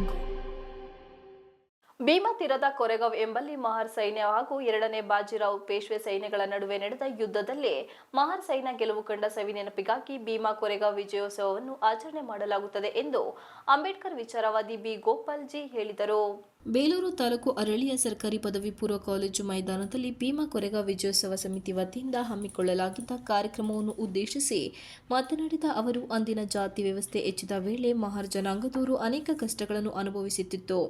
jungle. Bima ಕೊರೆಗಾವ್ ಎಂಬಲ್ಲಿ ಮಹಾರ್ ಸೈನ್ಯ ಹಾಗೂ ಎರಡನೇ ಬಾಜಿರಾವ್ ಪೇಶ್ವೆ ಸೈನ್ಯಗಳ ನಡುವೆ ನಡೆದ ಯುದ್ಧದಲ್ಲಿ ಮಹಾರ್ ಸೈನ್ಯ ಗೆಲುವು ಕಂಡ ಸವಿ ನೆನಪಿಗಾಗಿ ಭೀಮಾ ಕೊರೆಗಾವ್ ವಿಜಯೋತ್ಸವವನ್ನು ಆಚರಣೆ ಮಾಡಲಾಗುತ್ತದೆ ಎಂದು ಅಂಬೇಡ್ಕರ್ ವಿಚಾರವಾದಿ ಬಿ ಗೋಪಾಲ್ ಜಿ ಹೇಳಿದರು. ಬೇಲೂರು ತಾಲೂಕು ಅರಳಿಯ ಸರ್ಕಾರಿ ಪದವಿ ಪೂರ್ವ ಕಾಲೇಜು ಮೈದಾನದಲ್ಲಿ ಭೀಮಾ ಕೊರೆಗಾವ್ ವಿಜಯೋತ್ಸವ ಸಮಿತಿ ವತಿಯಿಂದ ಹಮ್ಮಿಕೊಳ್ಳಲಾಗಿದ್ದ ಕಾರ್ಯಕ್ರಮವನ್ನು ಉದ್ದೇಶಿಸಿ ಮಾತನಾಡಿದ ಅವರು, ಅಂದಿನ ಜಾತಿ ವ್ಯವಸ್ಥೆ ಹೆಚ್ಚಿದ ವೇಳೆ ಮಹಾರ್ ಜನಾಂಗದವರು ಅನೇಕ ಕಷ್ಟಗಳನ್ನು ಅನುಭವಿಸುತ್ತಿತ್ತು.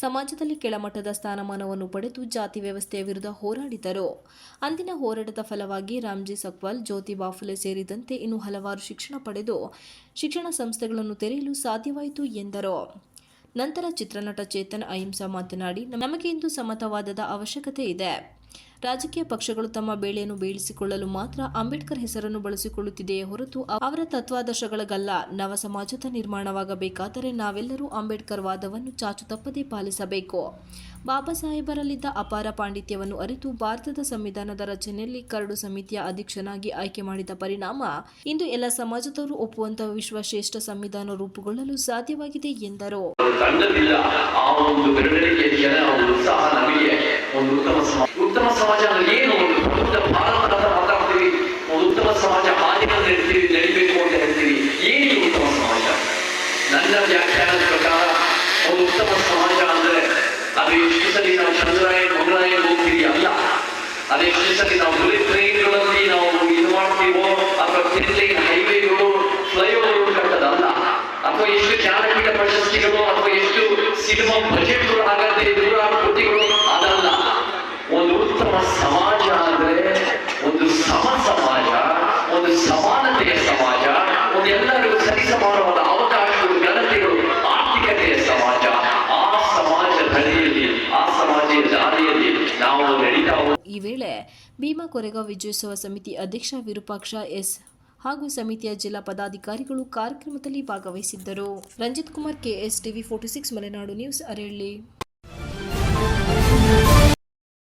ಸಮಾಜದಲ್ಲಿ ಕೆಳಮಟ್ಟದ ಸ್ಥಾನಮಾನವನ್ನು ಪಡೆದು ಜಾತಿ ವ್ಯವಸ್ಥೆಯ ವಿರುದ್ಧ ಹೋರಾಡಿದರು. ಅಂದಿನ ಹೋರಾಟದ ಫಲವಾಗಿ ರಾಮ್ಜಿ ಸಕ್ವಾಲ್, ಜ್ಯೋತಿ ಬಾಫುಲೆ ಸೇರಿದಂತೆ ಇನ್ನು ಹಲವಾರು ಶಿಕ್ಷಣ ಪಡೆದು ಶಿಕ್ಷಣ ಸಂಸ್ಥೆಗಳನ್ನು ತೆರೆಯಲು ಸಾಧ್ಯವಾಯಿತು ಎಂದರು. ನಂತರ ಚಿತ್ರನಟ ಚೇತನ್ ಅಹಿಂಸಾ ಮಾತನಾಡಿ, ನಮಗೆ ಇಂದು ಸಮತವಾದದ ಅವಶ್ಯಕತೆ ಇದೆ. ರಾಜಕೀಯ ಪಕ್ಷಗಳು ತಮ್ಮ ಬೇಳೆಯನ್ನು ಬೇಯಿಸಿಕೊಳ್ಳಲು ಮಾತ್ರ ಅಂಬೇಡ್ಕರ್ ಹೆಸರನ್ನು ಬಳಸಿಕೊಳ್ಳುತ್ತಿದೆಯೇ ಹೊರತು ಅವರ ತತ್ವಾದರ್ಶಗಳಿಗಲ್ಲ. ನವ ಸಮಾಜದ ನಿರ್ಮಾಣವಾಗಬೇಕಾದರೆ ನಾವೆಲ್ಲರೂ ಅಂಬೇಡ್ಕರ್ ವಾದವನ್ನು ಚಾಚು ತಪ್ಪದೇ ಪಾಲಿಸಬೇಕು. ಬಾಬಾ ಸಾಹೇಬರಲ್ಲಿದ್ದ ಅಪಾರ ಪಾಂಡಿತ್ಯವನ್ನು ಅರಿತು ಭಾರತದ ಸಂವಿಧಾನದ ರಚನೆಯಲ್ಲಿ ಕರಡು ಸಮಿತಿಯ ಅಧ್ಯಕ್ಷನಾಗಿ ಆಯ್ಕೆ ಮಾಡಿದ ಪರಿಣಾಮ ಇಂದು ಎಲ್ಲ ಸಮಾಜದವರು ಒಪ್ಪುವಂತಹ ವಿಶ್ವಶ್ರೇಷ್ಠ ಸಂವಿಧಾನ ರೂಪುಗೊಳ್ಳಲು ಸಾಧ್ಯವಾಗಿದೆ ಎಂದರು. ಅದು ವಿಷಯದಲ್ಲಿ ನಾವು ಚಂದ್ರಾಯ ಮಂಗಳಾಯ ಹೋಗ್ತೀವಿ ಅಲ್ಲ. ಅದೇ ವಿಷಯದಲ್ಲಿ ನಾವು ಬುಲೆಟ್ ಟ್ರೈನ್ಗಳಲ್ಲಿ ನಾವು ಇದು ಮಾಡ್ತೀವೋ, ಅಥವಾ ಲೈನ್ ಹೈವೇಗಳು ಫ್ಲೈಓವರ್ ಕಟ್ಟದಲ್ಲ. ಅಥವಾ ಎಷ್ಟು ಜ್ಞಾನಪೀಠ ಪ್ರಶಸ್ತಿಗಳು, ಅಥವಾ ಎಷ್ಟು ಸಿನಿಮಾ ಬಜೆಟ್ಗಳು ಆಗತ್ತೆ, ನೂರಾರು ಕೃತಿಗಳು ಅದಲ್ಲ. ಒಂದು ಉತ್ತಮ ಸಮಾಜ ಅಂದ್ರೆ ಒಂದು ಸಮ ಸಮಾಜ, ಒಂದು ಸಮಾನತೆಯ ಸಮಾಜ, ಒಂದು ಎಲ್ಲರಿಗೂ ಸರಿಸಮಾನವಾದ ಈ ವೇಳೆ ಭೀಮಾ ಕೊರೆಗಾಂವ್ ವಿಜಯೋತ್ಸವ ಸಮಿತಿ ಅಧ್ಯಕ್ಷ ವಿರೂಪಾಕ್ಷ ಎಸ್ ಹಾಗೂ ಸಮಿತಿಯ ಜಿಲ್ಲಾ ಪದಾಧಿಕಾರಿಗಳು ಕಾರ್ಯಕ್ರಮದಲ್ಲಿ ಭಾಗವಹಿಸಿದ್ದರು. Ranjith Kumar, KS TV forty six, Malenadu news Arehalli